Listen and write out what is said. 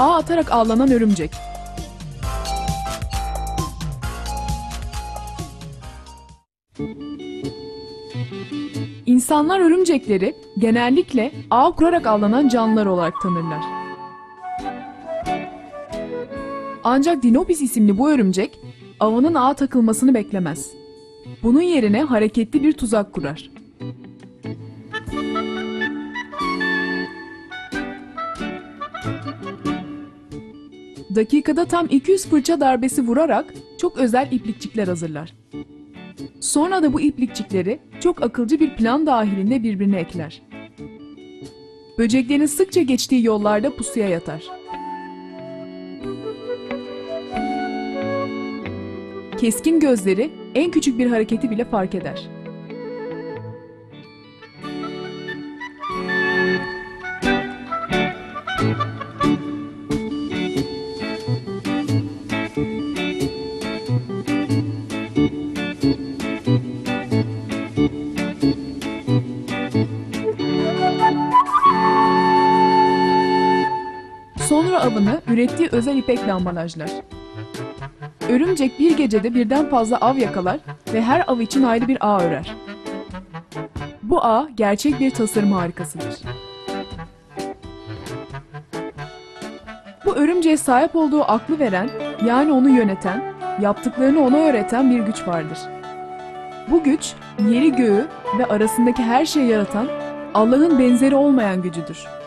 Ağ atarak avlanan örümcek. İnsanlar örümcekleri genellikle ağ kurarak avlanan canlılar olarak tanırlar. Ancak Dinopis isimli bu örümcek avının ağa takılmasını beklemez. Bunun yerine hareketli bir tuzak kurar. Dakikada tam 200 fırça darbesi vurarak çok özel iplikçikler hazırlar. Sonra da bu iplikçikleri çok akılcı bir plan dahilinde birbirine ekler. Böceklerin sıkça geçtiği yollarda pusuya yatar. Keskin gözleri en küçük bir hareketi bile fark eder. Sonra avını ürettiği özel ipekle ambalajlar. Örümcek bir gecede birden fazla av yakalar ve her av için ayrı bir ağ örer. Bu ağ gerçek bir tasarım harikasıdır. Bu örümceğe sahip olduğu aklı veren, yani onu yöneten, yaptıklarını ona öğreten bir güç vardır. Bu güç, yeri göğü ve arasındaki her şeyi yaratan Allah'ın benzeri olmayan gücüdür.